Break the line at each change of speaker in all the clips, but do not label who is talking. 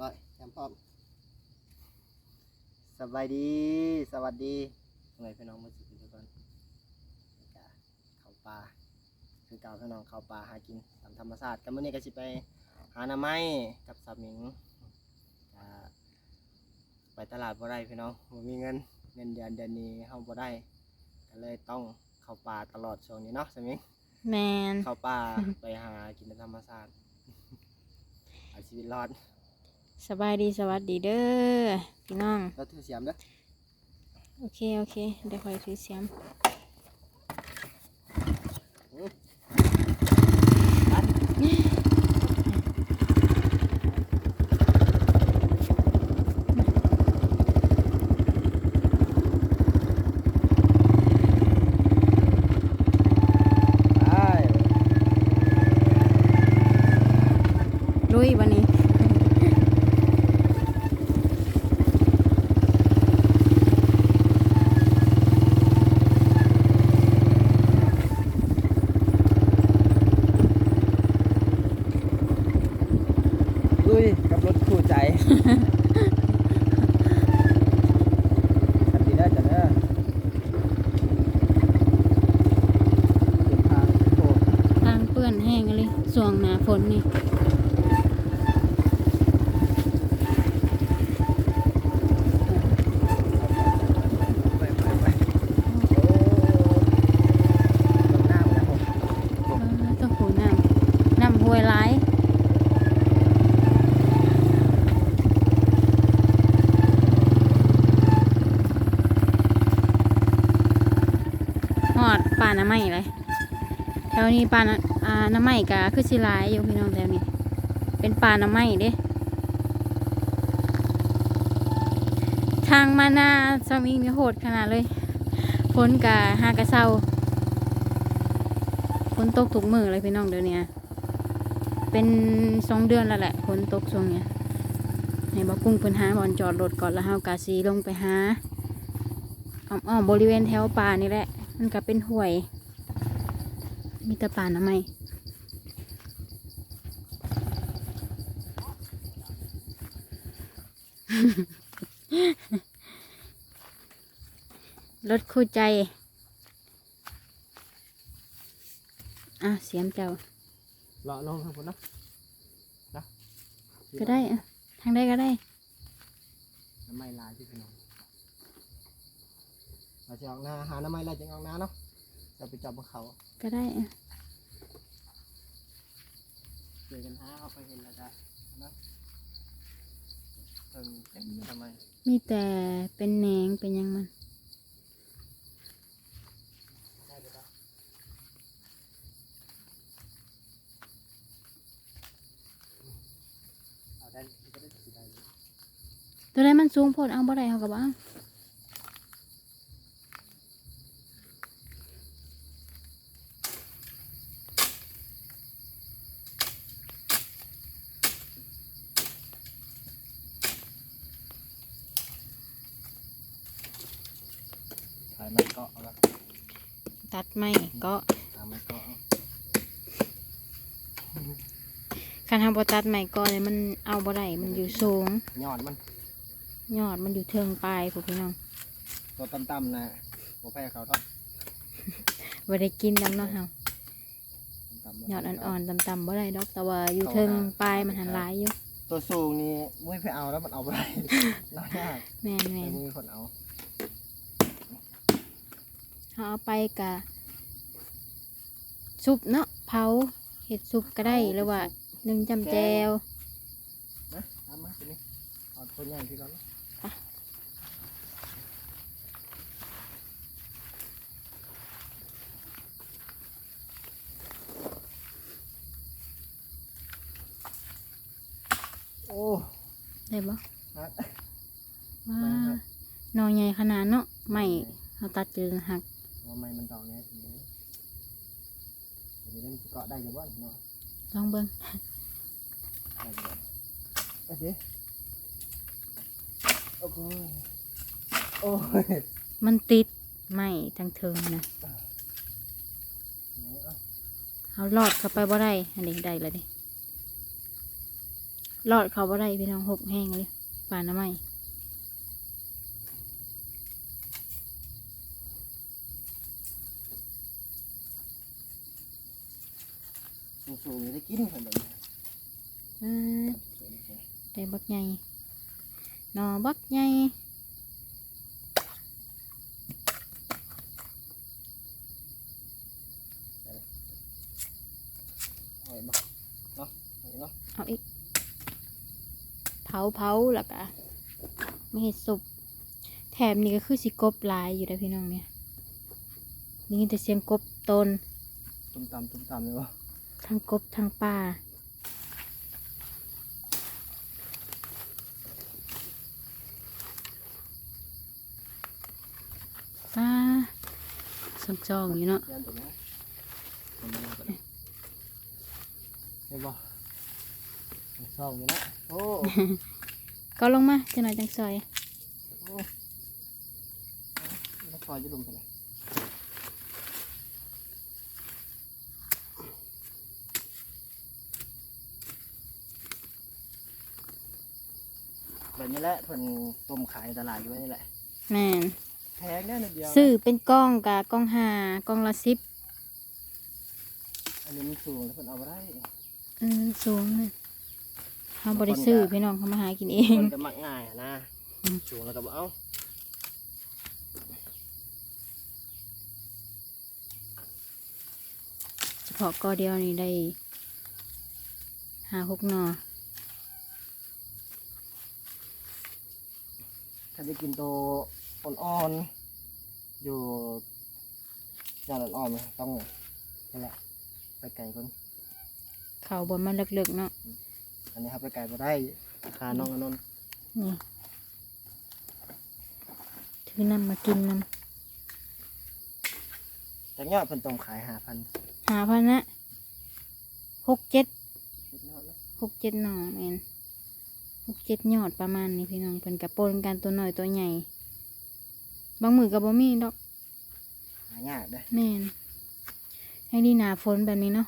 ร้อยแถมพร้อมสบายดี สวัสดีเมื่อยพี่น้องมาสุขทุกคนนี่ก็เข้าป่าคือเก่าพี่น้องเข้าป่าหากินตามธรรมชาติกันมื้อนี้ก็สิไปหาหน่อไม้กับสามิงก็ไปตลาดบ่ได้พี่น้องบ่มีเงินเงินเดือนเดือนนี้เฮาบ่ได้ก็เลยต้องเข้าป่าตลอดช่วงนี้เนาะสามิง
แมน
เข้าป่าไปหากินธรรมชาติเอาชีวิตรอด
สบายดีสวัสดีเด้อพี่น้อง
แล้วถือเสียมเด้อ
โอเค โอเค เดี๋ยวคอยถือเสียมลุยวันนี้
ลุยกับรถคู่ใจ ขับดีได้จ้ะเด้อเดินทางโอ้
ทางเปื้อนแห้งเลยส่วงหนา ฝนนี่
ต้
องผูน้ำน้ำห้วยร้ายหอดป่าน้ำไม้เลยแถวนี้ป่าน้ำ อ่าน้ำไม้ก็คือสิลายอยู่พี่น้องแถวนี้เป็นป่าน้ำไม้เด้ทางมาหน้าสมิงนี่โหดขนาดเลยฝนกะหากะเศร้าฝนตกทุกมือเลยพี่น้องเดี๋ยวนี้เป็นสองเดือนแล้วแหละฝนตกช่วงเนี้ยให้บอกกุ้งเพิ่นหาบอนจอดรถก่อนแล้วเฮากะสีลงไปหาอ้อมๆบริเวณแถวป่านี่แหละ มันก็เป็นห้วย มีแต่ป่าน้ำไม้ รถคู่ใจ อะ เสียมเจ้า
เลาะลงข้างบนเนาะนะ
ก็ได้อะทางได้ก็ได้
น้ำไม้ลายที่พี่น้องเราจะออกหน้าหาน้ำไม้ลายจะออกหน้าเนาะจะไปจับบนเขา
ก็ได้อะ
เจอกันหาเขาไปเห็นแล้วจ้ะนะ เพิ่งเต็มทำไม
มีแต่เป็นแหนงเป็นหยังมัน
ได้เลยปะเอาได้ก็ได้สิได้เลย
ตัวใดมันสูงโพดเอาบ่ได้เขากับเอา
ถ่ายไม้เกาะเอาละ
ตัดไม่ก็
ถ่ายไม้เกาะเอา
คันทำบ่ตัดไม่ก็เลยมันเอาบ่ได้มันอยู่สูง
ยอดมัน
ยอดมันอยู่เทิงปลายพวกพี่น้อง
ตัวต่ำๆนะโอแพ้เขาต้อง
บ่ได้กินดำเนาะเฮา
ต่ำๆ
ยอดอ่อนๆต่ำๆบ่ได้ดอกแต่ว่าอยู่เทิงปลายมันหันหลายอยู่
ตัวสูงนี่มุ้ยไปเอาแล้วมันเอาไปได้น้อยมาก
แม่น
แต่
แม่น
มุ้ยคนเอา
เขาเอาไปกะซุปเนาะเผาเห็ดซุปก็ได้หรือว่านึ่งจำแจว
นะตามมาทีนี้เอาตัวใหญ่ที่ก่อนนะ
อะ
โอ้
ได้บ่
ฮัก
ว้าหนอใหญ่ขนาดเนาะไม่เขาตัดจืดหัก
ว่าไม่มันดอกแน่ทีนี้เดี๋ยวนี้มันสิเกาะได้ยังบ้างเนาะ
ลองเบิ่ง
ได้ยังเอ้ยเดี๋ยวโอ้โหโอ้ย
มันติดไม่ทั้งเทิงนะ
เอา
เอาลอดเข้าไปบ่ได้อันนี้ได้แล้วดิรอดเขาบ่ได้พี่น้องหกแห้งเลยป่าน้ำไม้
สูงๆนี่ได้กินคนแบบนี้
อ่าได้ บักใหญ่หนอบักใหญ่
เอาอีกบ่เนาะเอาอีกเนาะ
เอาอีกเผาเผาแล้วก็ไม่เห็ดสุบแถมนี่ก็คือสิกบหลายอยู่ได้อพี่น้องเนี่ยนี่แต่เสียงกบตน
ตุ้มตำตุ้มตำเลยวะ
ทั้งกบทั้งป่าป้าสม จองอยู่เนาะ
ยันตัวนี้คนนี้ก็ได้เห็นบ่ซ่องอยู่นะโอ้
ก็ลงมาจะหน่อยจังซอย
โอ้แล้วคอยจะลุมไปเลยแบบนี้แหละเพิ่นต้มขายในตลาดอยู่ไว้นี่แหละ
แม่น
แพงแน่นิดเดียวนะ
ซื้อเป็นกล้องกะกล้องหากล้องละสิบ
อันนี้มันสูงแล้วเพิ่นเอาไปได้
เออสูงเลยเขาบริซื้อพี่น้องเขามาหากินเอง
มันจะมักง่ายอะนะ
อืม
สูงแล้วก็บอกเอ้า
เฉพาะกอเดียวนี่ได้หาหกหนอ
ถ้าจะกินโต อ่อนๆอยู่ย่านอ่อนๆมันต้องนี่แหละไปไก่ก่อน
เขาบนมันเลิกๆเนาะ
อันนี้ครับไปไก่บ่ได้ราคาน้องอนนท์
นี่ถือนำมากินน
แต่ยอดเพิ่นต้มขายห้าพันำ
หาพันนะหกเจ็ด
คิดยอดแล้ว
หกเจ็ดหนอแมนหกเจ็ดยอดประมาณนี้พี่น้องเป็นกระปนกันตัวหน่อยตัวใหญ่ บางมือกับบ่มีดอก
หายากเด้อ
แม่นให้ดีหนาฝนแบบนี้เนาะ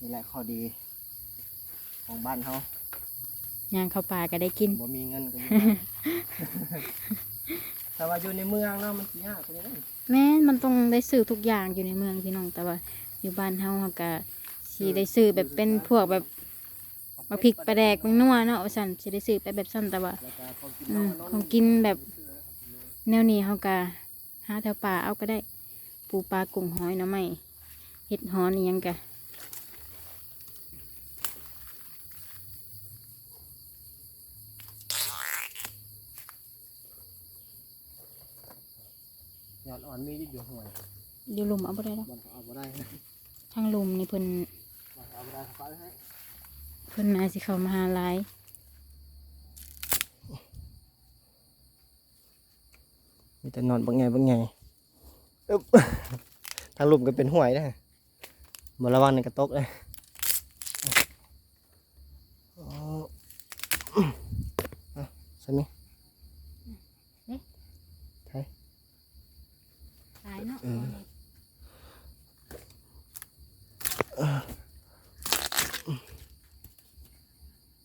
นี่แหละข้อดี ของบ้านเขา
ยางเข้าป่าก็ได้กิน
บ่มีเงินก็อยู่ได้แต่ว่าอยู่ในเมืองเนาะมันสิยากกว่านี้เด้อ
แม่นมันต้องได้ซื้อทุกอย่างอยู่ในเมืองพี่น้องแต่ว่าอยู่บ้านเฮาเฮาก็สิได้ซื้อแบบเป็นพวกแบบ บักพริกปลาแดกแมงนัวเนาะว่าซั่นสิได้ซื้อไปแบบซั่นแต่ว่า
แล้วก็ของกิน
อื
น้อง
ม
อนนท์
ของกินแบบแนวนี้เฮาก็หาแถวป่าเอาก็ได้ ปูปลากุ้งหอยหน่อไม้เห็ดหอนอีหยังกะ
ยอดอ่อนมีอยู่อยู่ห่วย
อยู่หลุมเอาบ่ได้ดอก
บางเอาบ่ได้
ทางหลุมนี่เพิ่น
บางเอาบ่ได้เขาไปให้
เพิ่นน่าสิเข้ามาหาหลาย
มีแต่นอนบางไงบางไงอึ๊บทางลุมก็เป็นห่วยนะบ่ระวังในกระตกเลยอ๋ออะใช่ไหมใช่
หลายเนาะ
เออ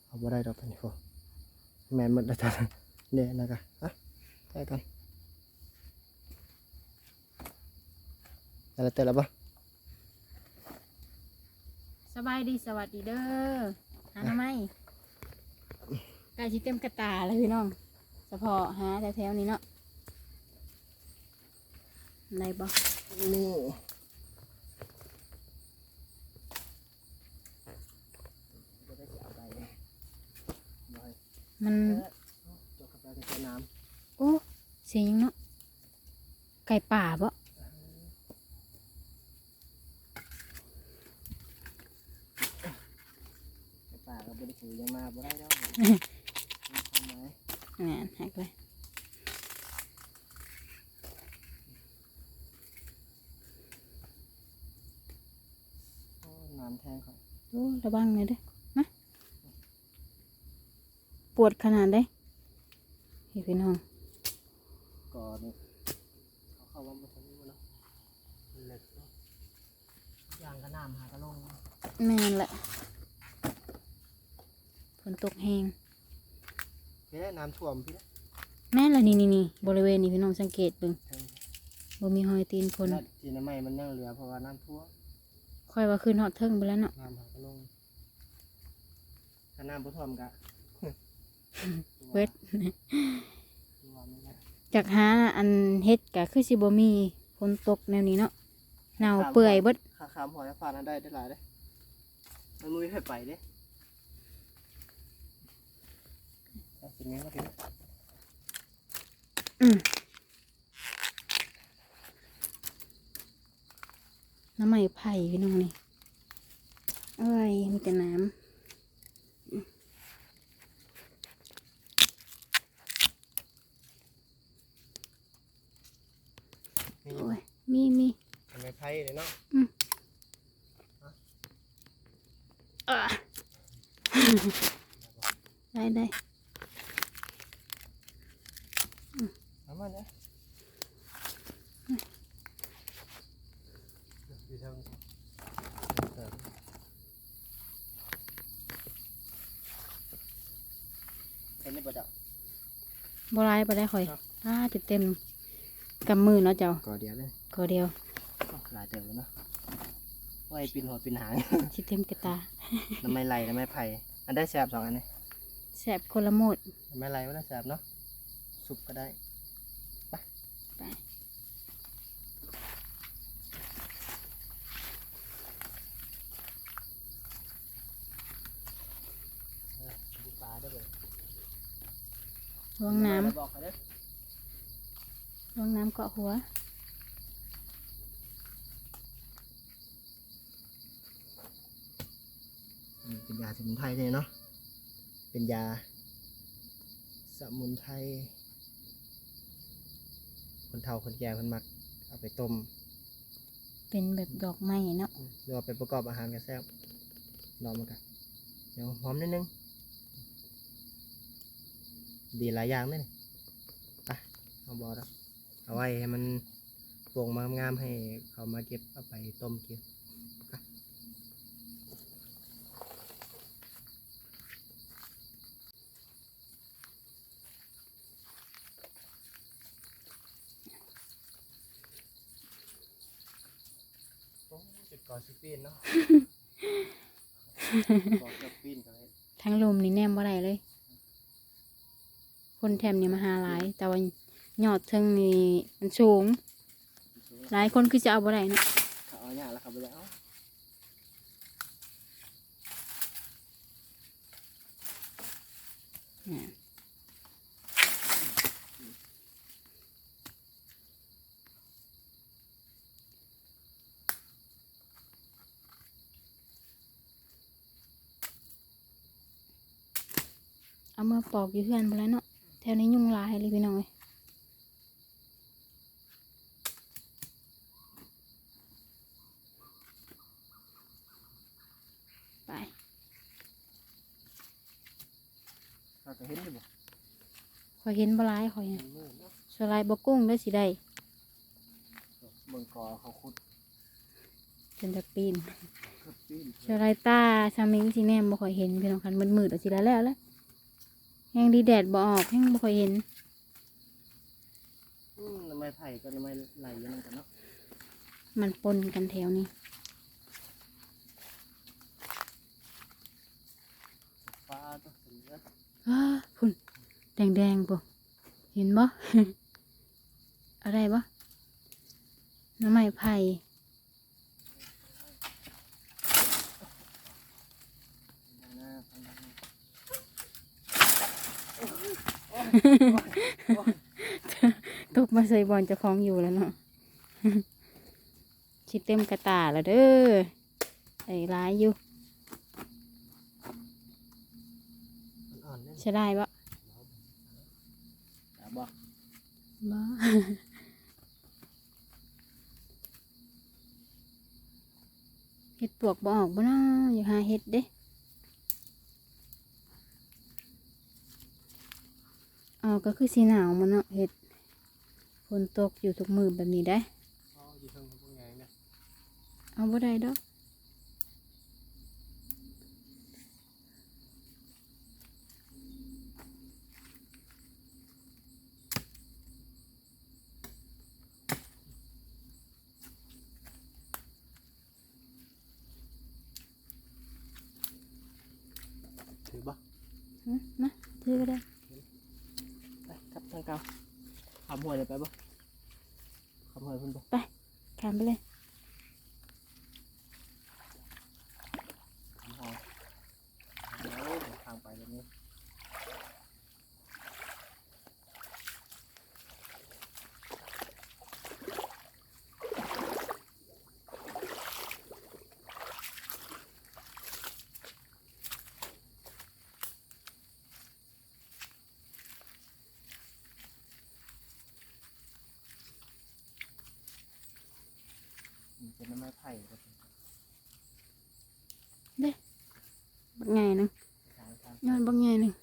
เอาบ่ได้ดอกเป็นพวกแม่ นหมดแล้วจ้ะเนี่ยนะกะอะใส่กันอะไรเตะแล้วปะ
สบายดีสวัสดีเด้อหาหน่อไม้ใกล้สิเต็มกระตาแล้วพี่น้องเฉพาะหาแถวๆนี้เนาะได้บ่
นี่
มัน
ในแก้วน้
โอ้เสียงหยังเนาะไก่ป่าบ่ำ
ไอ้ป่าก็บ่ได้ถือยังมาบ่ได้แล้วทำไม
แหม่นหักเลย
โอ้น้ำแทงเขา
โอ้ระวังหน่อยเด้อนะปวดขนาดได้ เฮ้ยพี่น้อง
ก่อนเขาเข้าว่าบ่ทันอยู่เนาะเล็กเนาะย่างก็น้ำหากระลง
แม่นแหละฝนตกแห้ง
พี่ได้น้ำท่วมพี่ได้
แม่นละนี่นี่นี่บริเวณนี้พี่น้องสังเกตเบิ่งบ่มีหอยตีนคน
แล้วที่น้ำไม้มันยังเหลือเพราะว่าน้ำท่วม
ค่อยว่าขึ้นฮอดเทิงไปแล้วเนาะ
น้ำหากระลงถ้าน้ำบ่ท่วมกะ
เวท
ท่วมนี่แหละ
จากหาอันเฮ็ดก็คือสิบ่มีฝนตกแนวนี้เนาะเน่าเปื่อยเบิด
ข้าขามหอยฟ้านั้นได้ได้หลายเด้มันมุ้ยให้ไปเด้เอาสิ่งนี้มาพี่
น้ำใหม่ไผ่พี่น้องนี่เอ้ยมีแต่น้ำ
นี่
โอ้ย มีมี
ทำไมไพ่เลยเนาะ
อะได้ได้
เอามาเนี่ยอยู่ทางเออเห็นไหมบ่เจ้า
บ่ร้ายบ่ได้ข่อย
ครับ
อ่าเต็มเต็มๆกำมือเนาะเจ้า
ก่อเดียวเลย
ก็เดียว
หลายเติมแล้วเนาะไว้ปีนหัวปีนหาง
สิเต็มกระตา
น้ำไม้ไหลน้ำไม้ไผ่อันได้แสบสองอันนี้
แสบคนละโมด
น้ำไม้ไหลไม่ได้แสบเนาะสุปก็ได้ไป
ไป
เออดูปลาได้เลย
ระวังน้
แล้วบอกเขาเด้อำ
ระวังน้ำเกาะหัว
อืม เป็นยาสมุนไพรเลยเนาะ เป็นยา สมุนไพร คนเฒ่าคนแก่คนมักเอาไปต้ม
เป็นแบบดอกไม้เนาะ
หรือว่าไปประกอบอาหารกันแซ่บลองมากันเดี๋ยวหอมนิดนึง ดีหลายอย่างเลยนี่ไปเอาบอแล้วเอาไว้ให้มันโปร่งมางามๆให้เขามาเก็บเอาไปต้มกิน อ้จุดก่อนสิปีนเนาะก่อนจะปีนกันเลย
ทั้งลมนี่แนมบ่ได้เลย คนแถมนี่มาหาหลาย แต่ว่ายอดเทิงนี่มันสูง หลายคนคือจะเอาบ่ได้เนาะ
เขาเอาเนี่ยแล้วเขาไปแล้ว
น่ะ เอามาปอกอยู่เพื่อนบ่แล้วเนาะแถวนี้ยุงหลายเลยพี่น้องเอ้ยไป
เขาก็เห็นอยู่บ่
ขอยเห็นบ่หลายขอยอะ
มันมืดเนาะ
สไลด์บ่กุ้งได้สิได้
เบิ่งกอเขาขุด
จนจะปีน
คือปีน
สไลด์ตาซามิงสิแนมบ่ค่อยเห็นพี่น้องคันมืดๆเอาสิแล้วแล้ว แหละแห้งดีแดดบ่ออกแห้งบ่ค่อยเห็น
อืมทำไมไผ่ก็ทำไมไหลอยังนั้นกันเนาะ
มันปนกันแถวนี้
ฟ้าตัวเสือ
อ้าพุ่นแดงๆปุ๊เห็นบ่ อะไรบ่น้ำไม้ไผ่
หน้าข้างหน้า
ตกมาใส่บอลเจะคล้าของอยู่แล้วเนาะชิเต็มกระตาแล้วเด้อไอ้ร้ายอยู่
มันอ่อนเนี่ย
ใช่ได้บ่
แต่บอก
บ่เห็ดปวกบ่ออกบ่เนาะอย่าหาเห็ดเด้ ออกก็คือสีหนาวมันเนาะเห็ดฝนตกอยู่ทุกมือแบบนี้ได้
อ๋ออยู่ทางพวกไงเนี่ย
เอาบ่ได้ดอก หึนะถือก็ได้
ไปครับทางเก่าขามหวยเลยไปบ่ขามหวยคุณบ่
ขามไปเลย
ขามหวยเดี๋ยวเดี๋ยวทางไปแบบนี้ ม้ไม้ไผ่ครับผม
บักไงหนึง
ทางทาง
ย้อนบักไงหนึง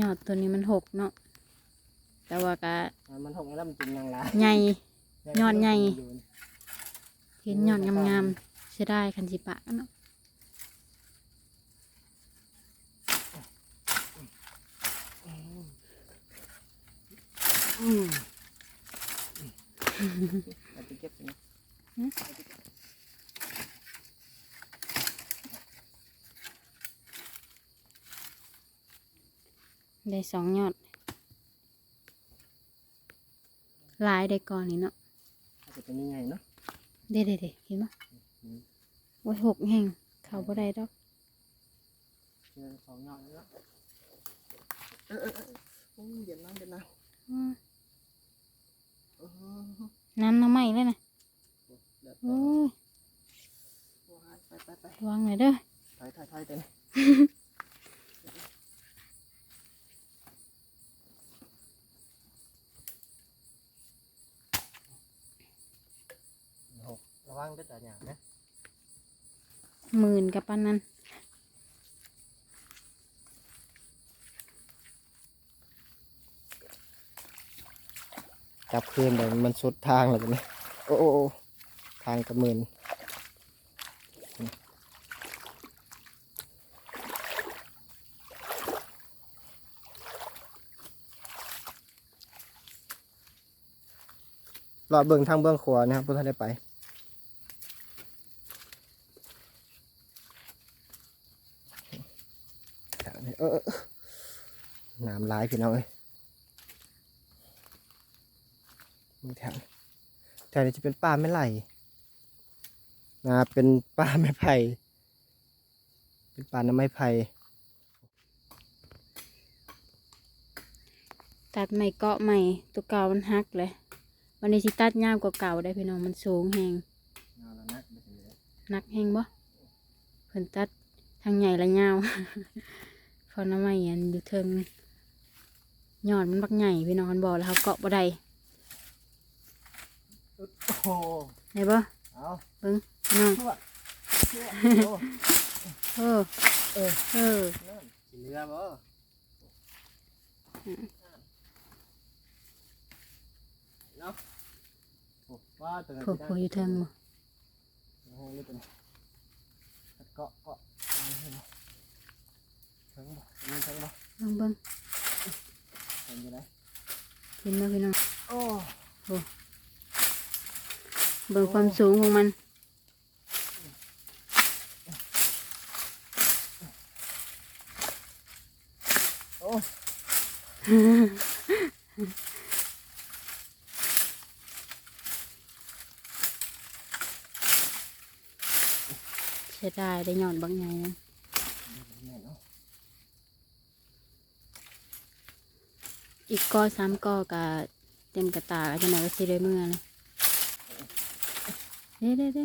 ยอดตัวนี้มันหกเนาะ แต่ว่ากะ
อ่ามันหกแล้วมันกินยังไง
ใหญ่ ยอดใหญ่ เห็นยอดงามๆเสียดายคันสิปะเนาะ
อืมเอาไปเก็บนะ
ได้สองยอดห ลายได้ก่อนนี่เนาะ
เอาไปตัวนี้ไงเนาะ
เด็ดเด็ดเห็นปะ
อืม
โอ้ยหกแห่งเขาบ่ได้ดอก
เจอสองยอดแล้วเนาะเออเออเออโอ้ยเดี๋ยวน้ำเดี๋ยวน้
อ้อำ
เออ
น้ำน้ำไหม้เลยนะ
เดี๋ยว
โอ้ย
ไปไปไป
ระวางหน่อยเด้อ
ถอยถอยถอยเต็มหกระวังด้วยแต่อย่างนะ
หมื่นกับปันนั้น
ก ลับคืนเดี๋ยวมันสุดทางแล้วนะโอ้โอ้ทางกระมืนรอเบิ่งทางเบื้องขวานะครับเพื่อท่านได้ไปเออน้ำลายพี่น้องเอ้ยมี แถวนี้แถวนี้จะเป็นป่าไม่ไหลนะเป็นป่าไม้ไผ่เป็นป่าน้ำไม้ไผ่
ตัดใหม่เกาะใหม่ตัวเก่ามันหักเลยวันนี้สิตัดยาวกว่าเก่าได้พี่น้องมันสูงแหง
เอาแล้วนะไม่เป็นไร
หนักแหงบ่เพิ่นตัดทางใหญ่และยาวเพอน้ำใหม่อันอยู่เทิงยอดมันบักใหญ่พี่น้องมันบอกแล้วเขาเกาะบ่ได้
โอ้โห
ได้บ่
เอา
พี่น้อง
ชั่วชั่วโอ้
เออ
เออ
เออ
นั่นสิเรือบ่เนาะโอ้ว่าตัวนั้น
ผูกผูอยู่เทิงบ่
โอ้โหนี่เป็นเกาะเกาะเอาให้บ่เทิงบ่มีเทิงบ่
เบิ่งเบิ่ง
เทิงอยู่ไหน
เห็นบ่พี่น้อง
โอ้
เบิ่งความสูงของมัน
โอ้
เสียดายได้หย่อดบางใหญ่นะอีกก้อสามก้อกับเต็มกระตากอาจจะไหนก็สิได้เมื่อเลย เด้เด้เด้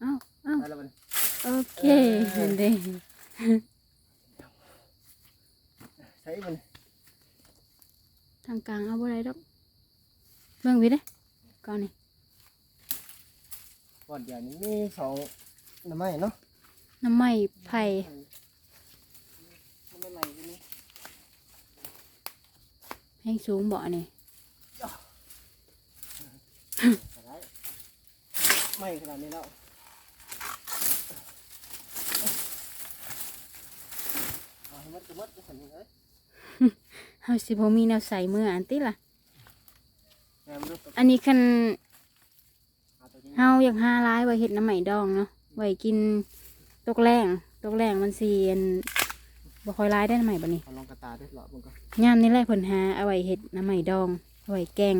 เอ้าเอ้า
ไปแล้วมัน
โอเคเห็นเด้
ใช้มัน
ทางกลางเอาบ่ได้ดอกเบิ่งพี่เด้ก้อนนี่
ก่อนเดี๋ยวนี้มีสองหน้ำไม้เนาะ
น้ำไม้ไผ่
มันไม่ไหลใช่ไหม
แห้งสูงบ่นี่
ก็ ไม่ขนาดนี้แล้วเอา
ฮาสิบ่มีแนวใส่มืออันติล่ะอันนี้คัน
เฮา
อยากหาร้ายไว้เห็ดน้ำไหมดองเนาะไว้กินตกแรงตกแรงมันสิอันบ่ค่อยร้ายได้น้ำไหมบันี้
งกายา
มนี่แหละเพิ่นหาเอาไว้เห็ดน้ำไหมดองเอไว้แกง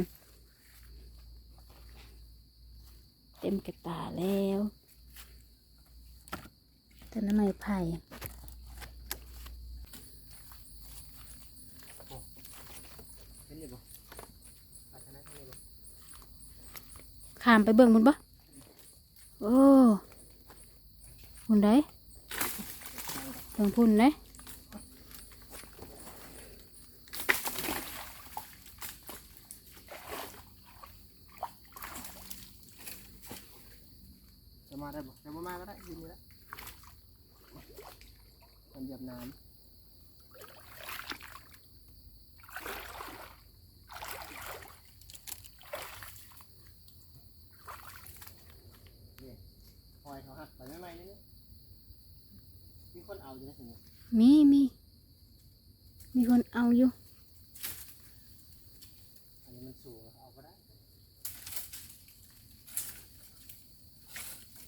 เต็มกระตาแล้วแต่น้ำใหม่ไผ่
เห็นอยู่บ่อาชนะเห็นอยู่บ่
ข้ามไปเบิ่งบุญบ่โอ้บุญได้เบิ่งพุ่นได้
จะมาได้บ่จะ มามาก็ได้ยินอยู่แล้วมันเหยียบน้ำนี่ปล่อยเขาหักไปไม่ไหมนี่นี่มีคนเอาอยู่นะสิเนี่ย
มีมีมีคนเอาอยู่
อันนี้มันสูงเอาก็ได้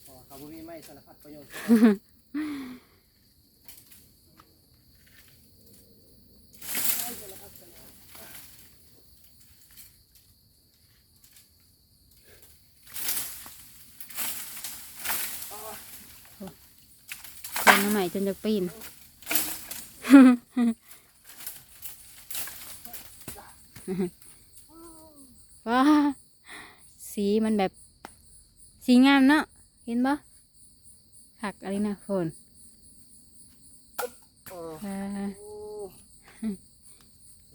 เพราะว่าเขาบ่มีไม้สารพัดประโยช น์
คนใหม่จนจะปีนว้าสีมันแบบ สีงามเนาะเห็นปะ ผักอะไรนะฝน
เออ
ว้า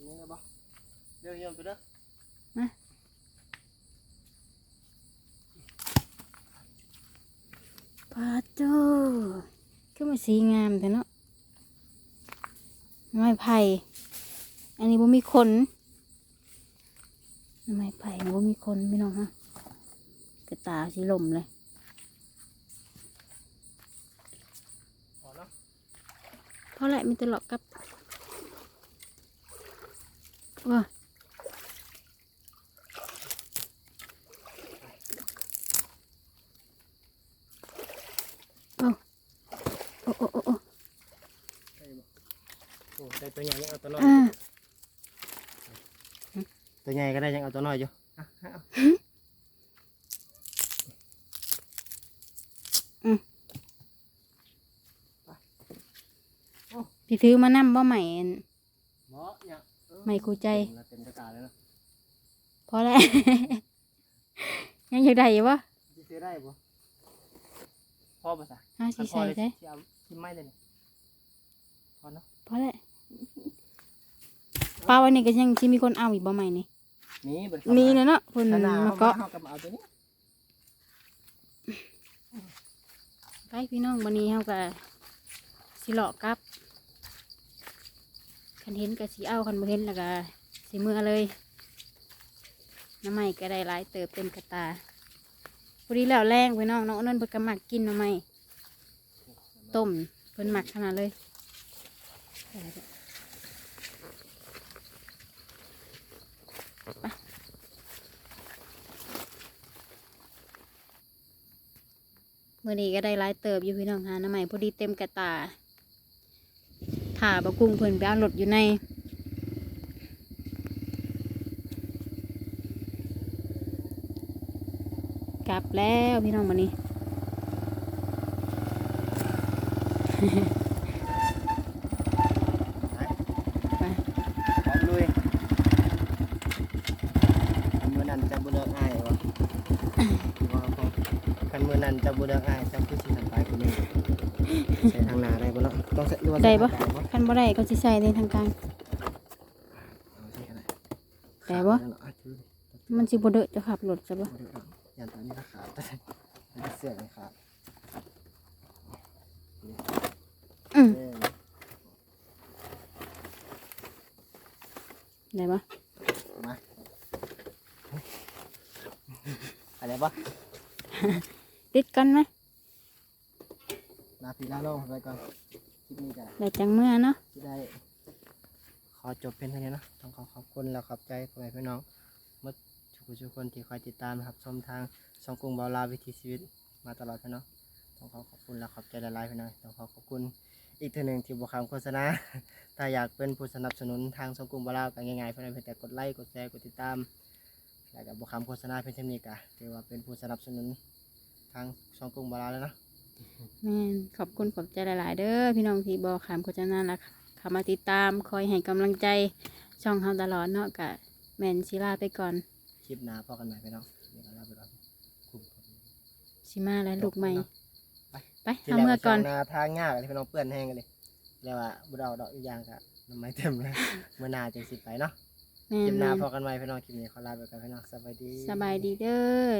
นี่นะบ่เดี๋ยวโยนไปเด้อ
ปาโต้ก็มาสีงามแต่เนาะไม้ไผ่ อันนี้บ่มีขนไม้ไผ่บ่มีขนพี่น้องฮะกระตาสีลมเลย
พอเนาะ
เพราะแหละมีแตหลอกกับว้าโอ้โอ้โอ้โอ้โอ้
ได้บ่โอ้ได้ตัวใหญ่ยังเอาตัวน้อย
อ่า
ตัวใหญ่ก็ได้ยังเอาตัวน้อยอยู่ อะเอา
พี่ถือมานั่มบ่ใหม่อัน
บ่เนี่ยเออ
ไม่กูใจ
เต็มตะกร้าเลยเนาะ
พอแล้ว ยังอยากได้อยู่วะ
สิซื้อได้บ่พอบ่ซะ
ห้าสีใส่ได้
สิเอาสิไม้เลยนี่พอเนาะ
พอแล้วปลาวันนี้ก็ยังที่มีคนเอาอีกบ่ใหม่นี่
มีเบิด
มีนะเนาะคน
ขนาด
มา
เฮา
เกาะ
เฮาก็มาเอาตัวนี้
ไปพี่น้องวันนี้เฮาก็สิเลาะกลับ คันเห็นก็สิเอาคันบ่เห็นแล้วก็สิมือเลยน้ำใหม่ก็ได้หลายเติบเต็มกระตาพอดีแล้วแรงพี่น้องน้องนั่นเพิ่นก็มักกินน้ำใหม่ต้มเพิ่นมักขนาดเลยไปมื่อนี้ก็ได้หลายเติบอยู่พี่น้องหาน้ำใหม่พอดีเต็มกระตาาบะกุ้งเพิ่นไปเอารถอยู่ในกลับแล้วพี่น้องวันนี้ไป
พร้อมลุยคันมือนั้นจะบ่เลิกอ้ายวะ คันมือนั้นจะบ่เลิกอ้ายจำคือสิทำไปคนนี้ใส่ทางหน้าได้บ่เนาะต้องใส่หรือว่าใส่
ได้ปะ
ทางกลางบ่
คันบ่ได้ก็สิใส่ในทางกลาง
เอาใส่ก็ได้
ได้บ่
ขาดแล้วเนาะอะถือ
มันสิบ่เดอะจะขับรถจะบ่
บ่ได้เอายันตอนนี้ก็ขาดแต่เสื้อไม่ขาด
อืม
เออ
ได้บ่
มาอะไรปะ
ติดกันไหม
ลาพีลาโลงไปก่อนทีลิปนี้ก็
ได้จังเมื่อเนาะ
ที่ได้ ขอจบเพียงเท่านี้เนาะต้องขอขอบคุณและขอบใจพ่อแม่พี่น้องเมื่อทุกทุกคนที่คอยติดตามนะครับชมทางช่องกรุงเบาลาววิถีชีวิตมาตลอดพี่น้องต้องขอขอบคุณและขอบใจหลายๆพี่น้องต้องขอขอบคุณอีกเทีหนึ่งที่บวคำโฆษณา ถ้าอยากเป็นผู้สนับสนุนทางช่องกรุงเบาลาวก็ง่ายๆเพียงแต่กดไลค์กดแชร์กดติดตาม แล้วก็บวคำโฆษณาเพียงเท่านี้ก็ถือว่าเป็นผู้สนับสนุน ทางช่องกรุงเบาลาวแล้วเนาะ
แม่นขอบคุณขอบใจหลาย ๆ เด้อพี่น้องที่บอกขามโฆษณาและเข้ามาติดตามคอยให้กำลังใจช่องเฮาตลอดเนาะกะแม่นศิลาไปก่อน
คลิปหน้าพอกันใหม่พี่น้องเดี๋ยวเราลาไปก่อนคุ้มครับ
สิมาแล้วลูกใหม่
ไป
ไป
ที่
เอา
แรก
เมื่อก่อน
ช่วงหนาทางยากเลยพี่น้องเปื้อนแห้งกันเลยแล้วว่าบุดเอาดอกอีกอย่างก็น้ำไม้เต็มเลยเมื่อหนาจังสิไปเนาะ
แม่
คลิปหน้า
น
พอกันใหม่พี่น้องคลิปนี้ขอลาไปก่อนพี่น้องสบายดี
ๆสบายดีเด้อ